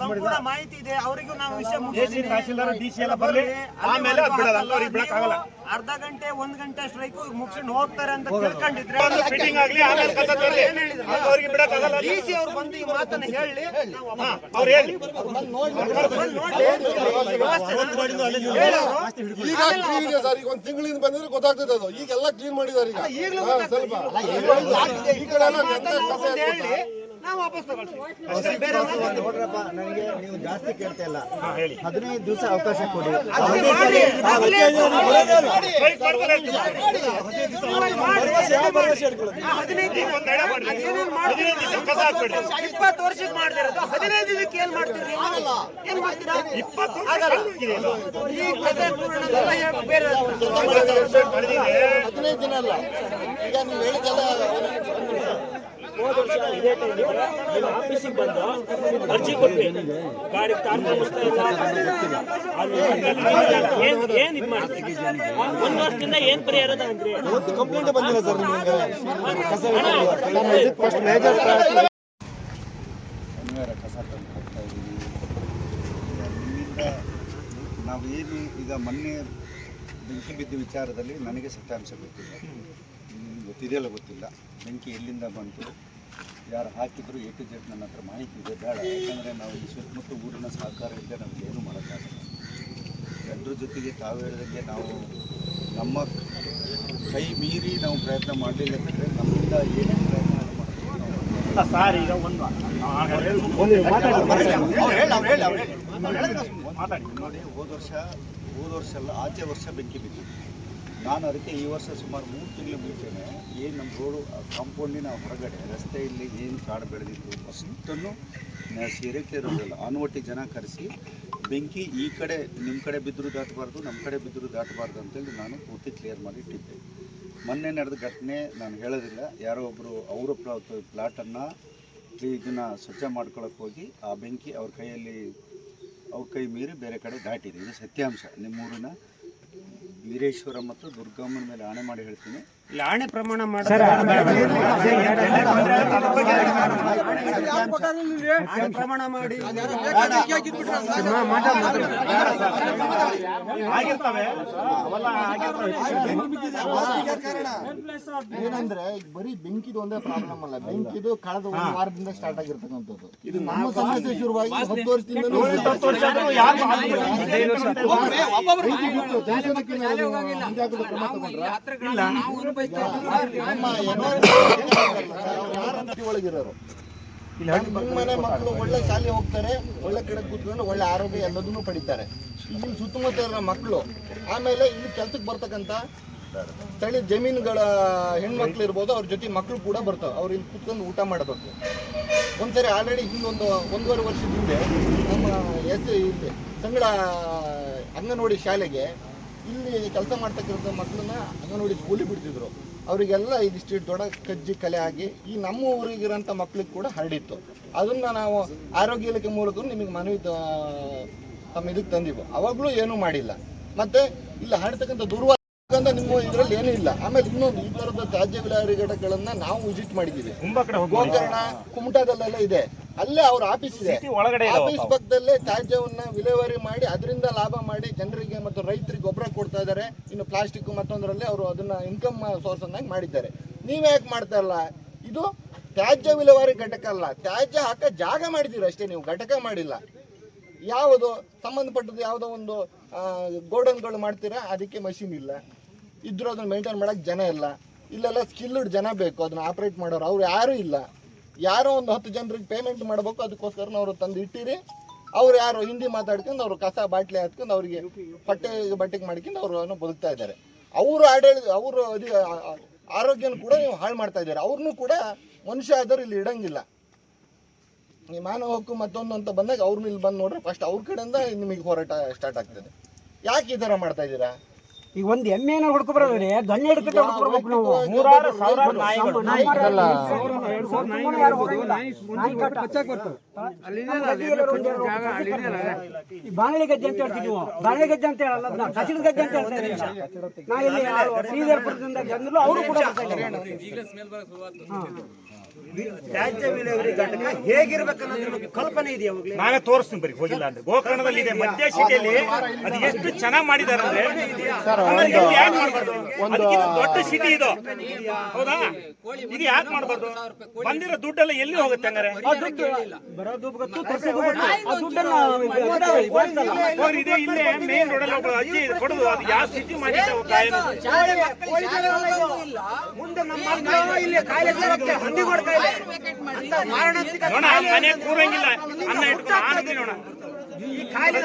ಸಂಪೂರ್ಣ ಮಾಹಿತಿ ಇದೆ. ಅವರಿಗೂ ನಾವು ವಿಷಯ ಡಿಸಿ ಮುಗಿಸ್ತೀವಿ. ತಹಸೀಲ್ದಾರ್ ಡಿಸಿ ಎಲ್ಲ ಬರ್ಲಿ. ಆಮೇಲೆ ಬಿಡಲ್ಲ. ಅಲ್ಲ ಅವ್ರಿಗೆ ಅರ್ಧ ಗಂಟೆ ಒಂದ್ ಗಂಟೆ ಸ್ಟ್ರೈಕ್ ಮುಗಿಸ್ಕೊಂಡು ಹೋಗ್ತಾರೆ ಅಂತ ತಿಳ್ಕೊಂಡಿದ್ರೆ ಫಿಟ್ಟಿಂಗ್ ಆಗ್ಲಿ ಆಮೇಲೆ ಕಸ ತರ್ಲಿ ಅವ್ರಿಗೆ ಬಿಡಕ್ಕಾಗಲ್ಲ. ಡಿ ಸಿ ಅವ್ರು ಬಂದು ಈ ಮಾತನ್ನ ಹೇಳಿ. ಅವ್ರು ಹೇಳಿ. ಸರ್ ಈಗ ಒಂದು ತಿಂಗಳಿಂದ ಬಂದಿದ್ರೆ ಗೊತ್ತಾಗ್ತದೆ ಅದು. ಈಗೆಲ್ಲ ಕ್ಲೀನ್ ಮಾಡಿದ್ದಾರೆ ಈಗ. ಈಗಲೂ ಸ್ವಲ್ಪ. ಈ ಕಡೆ ಕಸ ಹೇಳಿ. ನಾವು ವಾಪಸ್ ನನಗೆ ನೀವು ಜಾಸ್ತಿ ಕೇಳ್ತಾ ಇಲ್ಲ. ಹದಿನೈದು ದಿವಸ ಅವಕಾಶ ಕೊಡಿ. ಇಪ್ಪತ್ತು ವರ್ಷಕ್ಕೆ ಮಾಡ್ದಿರೋದು ಹದಿನೈದು ದಿನಕ್ಕೆ ಏನ್ ಮಾಡ್ತೀರಿ? ಏನ್ ಮಾಡ್ತೀರಾ? ಇಪ್ಪತ್ತು. ಈ ಕಥೆ ಬೇರೆ ಹದಿನೈದು ದಿನ ಅಲ್ಲ. ಈಗ ನೀವು ಹೇಳಿದ್ದೆಲ್ಲ ಆಫೀಸಿಗೆ ಬಂದು ಅರ್ಜಿ ಕೊಟ್ಟಿ ಗಾಡಿ ಕಾರ್ ಮುಗಿಸ್ತಾ ಇಲ್ಲ ಅಲ್ಲಿ ಏನ್ ಏನ್ ಇದು ಮಾಡ್ತೀವಿ ಒಂದು ವರ್ಷದಿಂದ ಏನ್ ಪರಿಹಾರ ಅಂದ್ರೆ? ಕಂಪ್ಲೇಂಟ್ ಬಂದಿಲ್ಲ ಸರ್ ಶನಿವಾರ ಕಸ ತಂದು ಹಾಕ್ತಾ ಇದ್ದೀವಿ ನಿಮ್ಮಿಂದ ನಾವು ಏನು ಈಗ ಮೊನ್ನೆ ಬೆಂಕಿ ಬಿದ್ದ ವಿಚಾರದಲ್ಲಿ ನನಗೆ ಸತ್ಯಾಂಶ ಗೊತ್ತಿಲ್ಲ. ನಿಮ್ಗೆ ಗೊತ್ತಿದೆಯಲ್ಲ ಗೊತ್ತಿಲ್ಲ. ಬೆಂಕಿ ಎಲ್ಲಿಂದ ಬಂತು? ಯಾರು ಹಾಕಿದ್ರು ಎ ಟು ಜೆಡ್ ನನ್ನ ಹತ್ರ ಮಾಹಿತಿ ಇದೆ ಬೇಡ. ಯಾಕಂದರೆ ನಾವು ಈ ಸುತ್ತಮುತ್ತ ಊರಿನ ಸಹಕಾರ ಇಲ್ಲದೆ ನಮ್ಗೆ ಏನು ಮಾಡೋಕ್ಕಾಗಲ್ಲ. ಜನರ ಜೊತೆಗೆ ತಾವು ಹೇಳಿದಂಗೆ ನಾವು ನಮ್ಮ ಕೈ ಮೀರಿ ನಾವು ಪ್ರಯತ್ನ ಮಾಡಲಿಲ್ಲ ಅಂದರೆ ನಮ್ಮಿಂದ ಏನೇನು ಪ್ರಯತ್ನ ಮಾತಾಡಿ. ನೋಡಿ ಹೋದ ವರ್ಷ ಹೋದ ವರ್ಷ ಎಲ್ಲ ಆಚೆ ವರ್ಷ ಬೆಂಕಿ ಬಿದ್ದಿತ್ತು. ನಾನು ಅದಕ್ಕೆ ಈ ವರ್ಷ ಸುಮಾರು ಮೂರು ತಿಂಗಳು ಮುಂಚೆನೆ ಏನು ನಮ್ಮ ರೋಡು ಕಾಂಪೌಂಡಿನ ಹೊರಗಡೆ ರಸ್ತೆಯಲ್ಲಿ ಏನು ಕಾಡು ಬೆಳೆದಿತ್ತು ಅಷ್ಟನ್ನು ಸೇರಕ್ಕೆ ಇರೋದಿಲ್ಲ ಆನುವಟ್ಟಿ ಜನ ಕರೆಸಿ, ಬೆಂಕಿ ಈ ಕಡೆ ನಿಮ್ಮ ಕಡೆ ಬಿದ್ದರೂ ದಾಟಬಾರ್ದು, ನಮ್ಮ ಕಡೆ ಬಿದ್ದರೂ ದಾಟಬಾರ್ದು ಅಂತೇಳಿ ನಾನು ಪೂರ್ತಿ ಕ್ಲಿಯರ್ ಮಾಡಿ ಇಟ್ಟಿದ್ದೆ ಮೊನ್ನೆ ನಡೆದ ಘಟನೆ ನಾನು ಹೇಳೋದಿಲ್ಲ, ಯಾರೋ ಒಬ್ಬರು ಅವರ ಪ್ಲಾಟನ್ನು ಇದನ್ನು ಸ್ವಚ್ಛ ಮಾಡ್ಕೊಳಕ್ಕೆ ಹೋಗಿ, ಆ ಬೆಂಕಿ ಅವ್ರ ಕೈಯಲ್ಲಿ, ಅವ್ರ ಕೈ ಮೀರಿ ಬೇರೆ ಕಡೆ ದಾಟಿದೆ. ಇದು ಸತ್ಯಾಂಶ, ನಿಮ್ಮೂರಿನ ವೀರೇಶ್ವರ ಮತ್ತು ದುರ್ಗಮ್ಮನ ಮೇಲೆ ಆಣೆ ಮಾಡಿ ಹೇಳ್ತೀನಿ. ಆಣೆ ಪ್ರಮಾಣ ಪ್ರಮಾಣ ಮಾಡಿ ಏನಂದ್ರೆ ಈಗ ಬರೀ ಬೆಂಕಿದು ಒಂದೇ ಪ್ರಾಬ್ಲಮ್ ಅಲ್ಲ ಬೆಂಕಿದು ಕಳೆದ ಒಂದು ವಾರದಿಂದ ಸ್ಟಾರ್ಟ್ ಆಗಿರ್ತಕ್ಕಂಥದ್ದು ಇದು ನಮ್ಮ ಸಮಸ್ಯೆ ಶುರುವಾಗಿ ಹತ್ತು ವರ್ಷದಿಂದ ಒಳಗಿರೋರು ನಿಮ್ಮ ಮನೆ ಮಕ್ಕಳು. ಒಳ್ಳೆ ಶಾಲೆ ಹೋಗ್ತಾರೆ ಒಳ್ಳೆ ಕಡೆ ಕೂತ್ಕೊಂಡು ಒಳ್ಳೆ ಆರೋಗ್ಯ ಎಲ್ಲದನ್ನು ಪಡಿತಾರೆ. ಇಲ್ಲಿ ಸುತ್ತಮುತ್ತ ಇರೋ ಮಕ್ಕಳು ಆಮೇಲೆ ಇಲ್ಲಿ ಕೆಲ್ಸಕ್ಕೆ ಬರ್ತಕ್ಕಂಥ ಸ್ಥಳೀಯ ಜಮೀನುಗಳ ಹೆಣ್ಮಕ್ಳು ಇರ್ಬೋದು ಅವ್ರ ಜೊತೆ ಮಕ್ಕಳು ಕೂಡ ಬರ್ತಾವೆ. ಅವ್ರು ಇಲ್ಲಿ ಕೂತ್ಕೊಂಡು ಊಟ ಮಾಡಬೇಕು. ಒಂದ್ಸರಿ ಆಲ್ರೆಡಿ ಹಿಂದೊಂದು ಒಂದೂವರೆ ವರ್ಷದ ಹಿಂದೆ ನಮ್ಮ ಎಸ್ ಇಲ್ಲಿ ಸಂಗಡ ಅಂಗನವಾಡಿ ಶಾಲೆಗೆ ಇಲ್ಲಿ ಕೆಲಸ ಮಾಡ್ತಕ್ಕಂಥ ಮಕ್ಕಳನ್ನ ಅಂಗನವಾಡಿ ಸ್ಕೂಲಿಗೆ ಬಿಡ್ತಿದ್ರು. ಅವರಿಗೆಲ್ಲ ಇದಿಷ್ಟು ದೊಡ್ಡ ಕಜ್ಜಿ ಕಲೆ ಆಗಿ ಈ ನಮ್ಮ ಊರಿಗಿರೋಂಥ ಮಕ್ಳಿಗೆ ಕೂಡ ಹರಡಿತ್ತು. ಅದನ್ನ ನಾವು ಆರೋಗ್ಯ ಇಲಾಖೆ ಮೂಲಕ ನಿಮಗೆ ಮನವಿ ತಮ್ಮ ಇದಕ್ಕೆ ತಂದಿವು ಅವಾಗಲೂ ಏನೂ ಮಾಡಿಲ್ಲ. ಮತ್ತೆ ಇಲ್ಲಿ ಹರಡ್ತಕ್ಕಂಥ ದುರ್ವಾಸ ಅಂತ ನಿಮ್ಮ ಇದರಲ್ಲಿ ಏನೂ ಇಲ್ಲ. ಆಮೇಲೆ ಇನ್ನೊಂದು ಈ ತರದ ತ್ಯಾಜ್ಯ ವಿಲೇವಾರಿ ಘಟಕಗಳನ್ನ ನಾವು ವಿಸಿಟ್ ಮಾಡಿದ್ದೀವಿ. ತುಂಬಾ ಕಡೆ ಗೋಕರ್ಣ ಕುಮಟಾದಲ್ಲೆಲ್ಲ ಇದೆ. ಅಲ್ಲೇ ಅವ್ರ ಆಫೀಸ್ ಇದೆ. ಸಿಟಿ ಒಳಗಡೆ ಇದಾವೆ ಆಫೀಸ್ ಪಕ್ಕದಲ್ಲೇ ತ್ಯಾಜ್ಯವನ್ನ ವಿಲೇವಾರಿ ಮಾಡಿ ಅದರಿಂದ ಲಾಭ ಮಾಡಿ ಜನರಿಗೆ ಮತ್ತು ರೈತರಿಗೆ ಗೊಬ್ಬರ ಕೊಡ್ತಾ ಇದ್ದಾರೆ. ಇನ್ನು ಪ್ಲಾಸ್ಟಿಕ್ ಮತ್ತೊಂದರಲ್ಲಿ ಅವರು ಅದನ್ನ ಇನ್ಕಮ್ ಸೋರ್ಸ್ ಅನ್ನಾಗಿ ಮಾಡಿದ್ದಾರೆ. ನೀವೇ ಯಾಕೆ ಮಾಡ್ತಾ ಇಲ್ಲ? ಇದು ತ್ಯಾಜ್ಯ ವಿಲೇವಾರಿ ಘಟಕ ಅಲ್ಲ. ತ್ಯಾಜ್ಯ ಹಾಕ ಜಾಗ ಮಾಡಿದ್ದೀರಿ ಅಷ್ಟೇ ನೀವು ಘಟಕ ಮಾಡಿಲ್ಲ. ಯಾವುದು ಸಂಬಂಧಪಟ್ಟದ್ದು ಯಾವುದೋ ಒಂದು ಗೋಡನ್ಗಳು ಮಾಡ್ತೀರಾ? ಅದಕ್ಕೆ ಮಷಿನ್ ಇಲ್ಲ. ಇದ್ರೂ ಅದನ್ನ ಮೇಂಟೈನ್ ಮಾಡೋಕೆ ಜನ ಇಲ್ಲ. ಇಲ್ಲೆಲ್ಲ ಸ್ಕಿಲ್ಡ್ ಜನ ಬೇಕು, ಅದನ್ನ ಆಪರೇಟ್ ಮಾಡೋರು. ಅವ್ರು ಯಾರೂ ಇಲ್ಲ. ಯಾರೋ ಒಂದು ಹತ್ತು ಜನರಿಗೆ ಪೇಮೆಂಟ್ ಮಾಡಬೇಕು, ಅದಕ್ಕೋಸ್ಕರ ಅವರು ತಂದು ಇಟ್ಟಿರಿ. ಅವ್ರು ಯಾರು ಹಿಂದಿ ಮಾತಾಡ್ಕೊಂಡು ಅವ್ರು ಕಸ ಬಾಟ್ಲಿ ಹಾಕ್ಕೊಂಡು ಅವರಿಗೆ ಬಟ್ಟೆ ಬಟ್ಟೆಗೆ ಮಾಡ್ಕೊಂಡು ಅವರು ಬದುಕ್ತಾ ಇದ್ದಾರೆ. ಅವರು ಆಡಳಿತ ಅವರು ಆರೋಗ್ಯನ ಕೂಡ ನೀವು ಹಾಳು ಮಾಡ್ತಾ ಇದ್ದಾರೆ. ಅವ್ರನ್ನೂ ಕೂಡ ಮನುಷ್ಯ ಆದರೂ ಇಲ್ಲಿ ಇಡಂಗಿಲ್ಲ. ಈ ಮಾನವ ಹಕ್ಕು ಮತ್ತೊಂದು ಅಂತ ಬಂದಾಗ ಅವ್ರನ್ನ ಇಲ್ಲಿ ಬಂದು ನೋಡ್ರಿ ಫಸ್ಟ್ ಅವ್ರ ಕಡೆಯಿಂದ ನಿಮಗೆ ಹೋರಾಟ ಸ್ಟಾರ್ಟ್ ಆಗ್ತದೆ. ಯಾಕೆ ಈ ಥರ ಮಾಡ್ತಾ ಇದ್ದೀರಾ? ಈಗ ಒಂದ್ ಎಮ್ಮೆ ಏನೋ ಹುಡ್ಕೊಬರೋದ್ರಿ ದೊಣ್ಣೆ ಹಿಡ್ಕೊಂಡು ಹುಡ್ಕೊಬೇಕು ನಾವು ನೂರಾರು ಸಾವಿರ ನಾಯಿಗಳು ಈ ಬಾಣಲಿ ಗದ್ದೆ ಅಂತ ಹೇಳ್ತೀವಿ ನೀವು ಬಾಣಲಿ ಗದ್ದೆ ಅಂತ ಹೇಳಲ್ಲ ಅದನ್ನ? ಕಚಡ ಗದ್ದೆ ಅಂತ ಹೇಳ್ತಾರೆ ನಾ ಇಲ್ಲಿ ಶ್ರೀಧರ್ಪುರದಿಂದ ಜನರು ಅವರು ಕೂಡ ತ್ಯಾಜ್ಯ ವಿಲೇವಾರಿ ಘಟಕ ಹೇಗಿರ್ಬೇಕನ್ನೋದ್ರ ಕಲ್ಪನೆ ಇದೆಯಾ ಅವಾಗ್ಲೇ ನಾವೇ ತೋರಿಸ್ತೀನಿ ಬರೀ ಹೋಗಿಲ್ಲ ಅಂದ್ರೆ. ಗೋಕರ್ಣದಲ್ಲಿ ಇದೆ ಮಧ್ಯ ಸಿಟಿಯಲ್ಲಿ ಅದು ಎಷ್ಟು ಚೆನ್ನಾಗಿ ಮಾಡಿದ್ದಾರೆ ಅಂದ್ರೆ? ಅದಕ್ಕಿಂತ ದೊಡ್ಡ ಸಿಟಿ ಇದು. ಹೌದಾ? ಇದು ಯಾಕೆ ಮಾಡಬಾರ್ದು? ಬಂದಿರೋ ದುಡ್ಡೆಲ್ಲ ಎಲ್ಲಿ ಹೋಗುತ್ತೆ ಹಂಗಾರೆ? ಬರೋದು ಗೊತ್ತು ತರ್ಸೋದು ಆ ದುಡ್ಡನ್ನ ಬಳಸಲ್ಲ. ಅವ್ರು ಇದೆ ಇಲ್ಲೇ ಮೇನ್ ರೋಡಲ್ಲಿ ಒಬ್ಬ ಅಜ್ಜಿ ಇದೆ, ಕೊಡೋದು ಅದು ಯಾವ ಸ್ಥಿತಿ ಮಾಡಿದ್ದ ಕಾಯಿಲೆ ಮುಂದೆ ನಮ್ಮ ಇಲ್ಲಿ ಕಾಯಿಲೆ ಬರುತ್ತೆ, ಹಂದಿಗೋಡ್ ಕಾಯಿಲೆ ಅಂತ ಮಾರಣಾಂತಿಕ ನೋಡ ಮನೆ ಕೂರಂಗಿಲ್ಲ ಅನ್ನ ಇಟ್ಕೊಂಡು ನೋಡ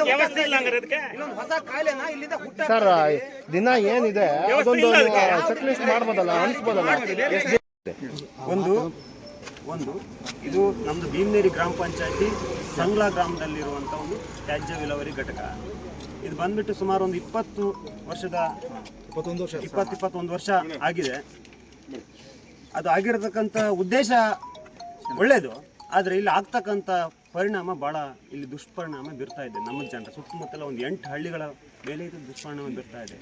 ವ್ಯವಸ್ಥೆ ಇಲ್ಲ ಹಂಗಾರೆ ಅದಕ್ಕೆ ಇಲ್ಲೊಂದು ಹೊಸ ಕಾಯಿಲೆನ ಇಲ್ಲಿಂದ ಹುಟ್ಟ ಸರ್ ದಿನ ಏನಿದೆ ಒಂದು ಚೆಕ್ ಲಿಸ್ಟ್ ಮಾಡ್ಬೋದಲ್ಲ ಅನ್ಸ್ಬೋದಲ್ಲ ಒಂದು ಒಂದು. ಇದು ನಮ್ಮದು ಭೀಮನೇರಿ ಗ್ರಾಮ ಪಂಚಾಯತಿ ಸಂಗ್ಲಾ ಗ್ರಾಮದಲ್ಲಿರುವಂಥ ಒಂದು ತ್ಯಾಜ್ಯ ವಿಲವರಿ ಘಟಕ. ಇದು ಬಂದ್ಬಿಟ್ಟು ಸುಮಾರು ಒಂದು ಇಪ್ಪತ್ತು ವರ್ಷದ ಇಪ್ಪತ್ತೊಂದು ವರ್ಷ. ಇಪ್ಪತ್ತು ಇಪ್ಪತ್ತೊಂದು ವರ್ಷ ಆಗಿದೆ. ಅದು ಆಗಿರತಕ್ಕಂಥ ಉದ್ದೇಶ ಒಳ್ಳೆಯದು ಆದರೆ ಇಲ್ಲಿ ಆಗ್ತಕ್ಕಂಥ ಪರಿಣಾಮ ಭಾಳ ಇಲ್ಲಿ ದುಷ್ಪರಿಣಾಮ ಬೀರ್ತಾ ಇದೆ ನಮ್ಮ ಜನರ. ಸುತ್ತಮುತ್ತಲ ಒಂದು ಎಂಟು ಹಳ್ಳಿಗಳ ಮೇಲೆ ಇದು ದುಷ್ಪರಿಣಾಮ ಬೀರ್ತಾ ಇದೆ.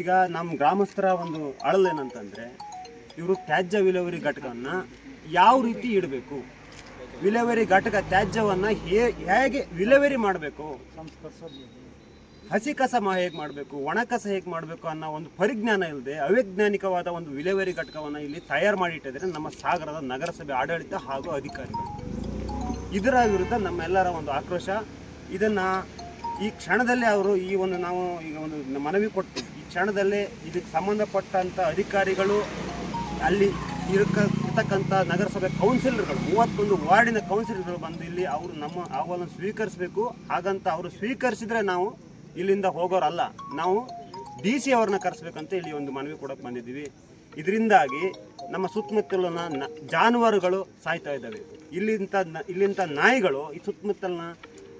ಈಗ ನಮ್ಮ ಗ್ರಾಮಸ್ಥರ ಒಂದು ಅಳಲೇನಂತಂದರೆ ಇವರು ತ್ಯಾಜ್ಯ ವಿಲೇವರಿ ಘಟಕವನ್ನು ಯಾವ ರೀತಿ ಇಡಬೇಕು? ವಿಲೇವರಿ ಘಟಕ ತ್ಯಾಜ್ಯವನ್ನು ಹೇಗೆ ವಿಲೇವರಿ ಮಾಡಬೇಕು? ಹಸಿ ಕಸ ಹೇಗೆ ಮಾಡಬೇಕು? ಒಣ ಕಸ ಹೇಗೆ ಮಾಡಬೇಕು ಅನ್ನೋ ಒಂದು ಪರಿಜ್ಞಾನ ಇಲ್ಲದೆ ಅವೈಜ್ಞಾನಿಕವಾದ ಒಂದು ವಿಲೇವರಿ ಘಟಕವನ್ನು ಇಲ್ಲಿ ತಯಾರು ಮಾಡಿಟ್ಟಿದ್ದಾರೆ ನಮ್ಮ ಸಾಗರದ ನಗರಸಭೆ ಆಡಳಿತ ಹಾಗೂ ಅಧಿಕಾರಿಗಳು. ಇದರ ವಿರುದ್ಧ ನಮ್ಮೆಲ್ಲರ ಒಂದು ಆಕ್ರೋಶ. ಇದನ್ನು ಈ ಕ್ಷಣದಲ್ಲೇ ಅವರು ಈ ಒಂದು ನಾವು ಈಗ ಒಂದು ಮನವಿ ಕೊಟ್ಟು ಈ ಕ್ಷಣದಲ್ಲೇ ಇದಕ್ಕೆ ಸಂಬಂಧಪಟ್ಟಂಥ ಅಧಿಕಾರಿಗಳು ಅಲ್ಲಿ ಇರಕ ಇರ್ತಕ್ಕಂಥ ನಗರಸಭೆ ಕೌನ್ಸಿಲರ್ಗಳು ಮೂವತ್ತೊಂದು ವಾರ್ಡಿನ ಕೌನ್ಸಿಲರ್ಗಳು ಬಂದು ಇಲ್ಲಿ ಅವರು ನಮ್ಮ ಅಹವಾಲನ್ನು ಸ್ವೀಕರಿಸಬೇಕು. ಹಾಗಂತ ಅವರು ಸ್ವೀಕರಿಸಿದ್ರೆ ನಾವು ಇಲ್ಲಿಂದ ಹೋಗೋರಲ್ಲ. ನಾವು ಡಿ ಸಿ ಅವ್ರನ್ನ ಕರೆಸ್ಬೇಕಂತ ಇಲ್ಲಿ ಒಂದು ಮನವಿ ಕೊಡಕ್ಕೆ ಬಂದಿದ್ದೀವಿ. ಇದರಿಂದಾಗಿ ನಮ್ಮ ಸುತ್ತಮುತ್ತಲಿನ ಜಾನುವಾರುಗಳು ಸಾಯ್ತಾ ಇದ್ದಾವೆ. ಇಲ್ಲಿಂಥ ಇಲ್ಲಿಂಥ ನಾಯಿಗಳು ಈ ಸುತ್ತಮುತ್ತಲಿನ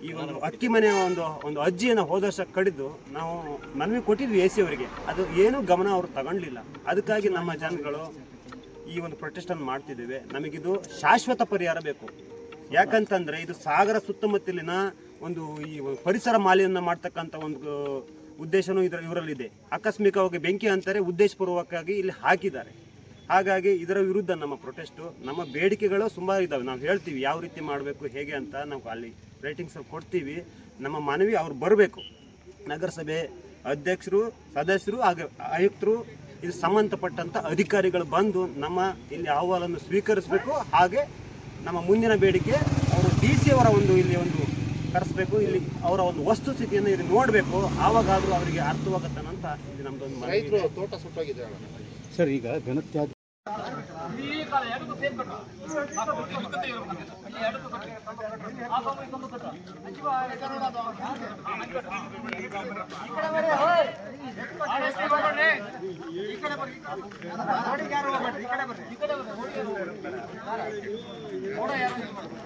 ಈ ಒಂದು ಅಕ್ಕಿ ಮನೆಯ ಒಂದು ಒಂದು ಅಜ್ಜಿಯನ್ನು ಹೋದ ಕಡಿದು ನಾವು ಮನವಿ ಕೊಟ್ಟಿದ್ವಿ ಎ ಸಿ ಅವರಿಗೆ. ಅದು ಏನೂ ಗಮನ ಅವರು ತಗೊಂಡಿಲ್ಲ. ಅದಕ್ಕಾಗಿ ನಮ್ಮ ಜನಗಳು ಈ ಒಂದು ಪ್ರೊಟೆಸ್ಟನ್ನು ಮಾಡ್ತಿದ್ದೇವೆ. ನಮಗಿದು ಶಾಶ್ವತ ಪರಿಹಾರ ಬೇಕು. ಯಾಕಂತಂದ್ರೆ ಇದು ಸಾಗರ ಸುತ್ತಮುತ್ತಲಿನ ಒಂದು ಈ ಪರಿಸರ ಮಾಲಿನ್ಯ ಮಾಡ್ತಕ್ಕಂಥ ಒಂದು ಉದ್ದೇಶನೂ ಇದರ, ಇವರಲ್ಲಿದೆ. ಆಕಸ್ಮಿಕವಾಗಿ ಬೆಂಕಿ ಅಂತಾರೆ, ಉದ್ದೇಶಪೂರ್ವಕವಾಗಿ ಇಲ್ಲಿ ಹಾಕಿದ್ದಾರೆ. ಹಾಗಾಗಿ ಇದರ ವಿರುದ್ಧ ನಮ್ಮ ಪ್ರೊಟೆಸ್ಟು ನಮ್ಮ ಬೇಡಿಕೆಗಳು ಸುಮಾರು ಇದ್ದಾವೆ ನಾವು ಹೇಳ್ತೀವಿ ಯಾವ ರೀತಿ ಮಾಡಬೇಕು, ಹೇಗೆ ಅಂತ ನಾವು ಅಲ್ಲಿ ರೈಟಿಂಗ್ಸ್ ಕೊಡ್ತೀವಿ. ನಮ್ಮ ಮನವಿ ಅವ್ರು ಬರಬೇಕು. ನಗರಸಭೆ ಅಧ್ಯಕ್ಷರು, ಸದಸ್ಯರು, ಹಾಗೆ ಆಯುಕ್ತರು ಇದು ಸಂಬಂಧಪಟ್ಟಂಥ ಅಧಿಕಾರಿಗಳು ಬಂದು ನಮ್ಮ ಇಲ್ಲಿ ಅಹವಾಲನ್ನು ಸ್ವೀಕರಿಸಬೇಕು. ಹಾಗೆ ನಮ್ಮ ಮುಂದಿನ ಬೇಡಿಕೆ ಅವರು ಡಿ ಸಿ ಅವರ ಒಂದು ಇಲ್ಲಿ ಒಂದು ಕರೆಸಬೇಕು. ಇಲ್ಲಿ ಅವರ ಒಂದು ವಸ್ತುಸ್ಥಿತಿಯನ್ನು ಇಲ್ಲಿ ನೋಡಬೇಕು. ಆವಾಗಾದರೂ ಅವರಿಗೆ ಅರ್ಥವಾಗುತ್ತಾನಂತ ಇದು. ನಮ್ಮದೊಂದು. ತೋಟ ಸುಟ್ಟೋಗಿದೆ ಸರ್ ಈಗ ಘನತ್ಯಾಜ್ಯ ಈ ಕಾಲ ಎರಡು ಸೇರ್ ಕಟ್ಟು ಎರಡು ಕಟ್ಟು. ಆ ಸಮ ಇದೊಂದು ಕಟ್ಟು. ಅಂಚಿವ ಕನ್ನಡ ಅದು. ಈ ಕಡೆ ಬರ್ರಿ, ಓಯ್. ಆ ಎಷ್ಟು ಬರ್ರಿ. ಈ ಕಡೆ ಬರ್ರಿ. ರೋಡಿಗೆ ಯಾರು ಹೋಗ್ಬೇಡ್ರಿ. ಈ ಕಡೆ ಬರ್ರಿ. ಈ ಕಡೆ ಹೋಗ್ಬೇಡ್ರಿ. ಯಾರು ಇದು ಮಾಡ್ಬೇಡಿ.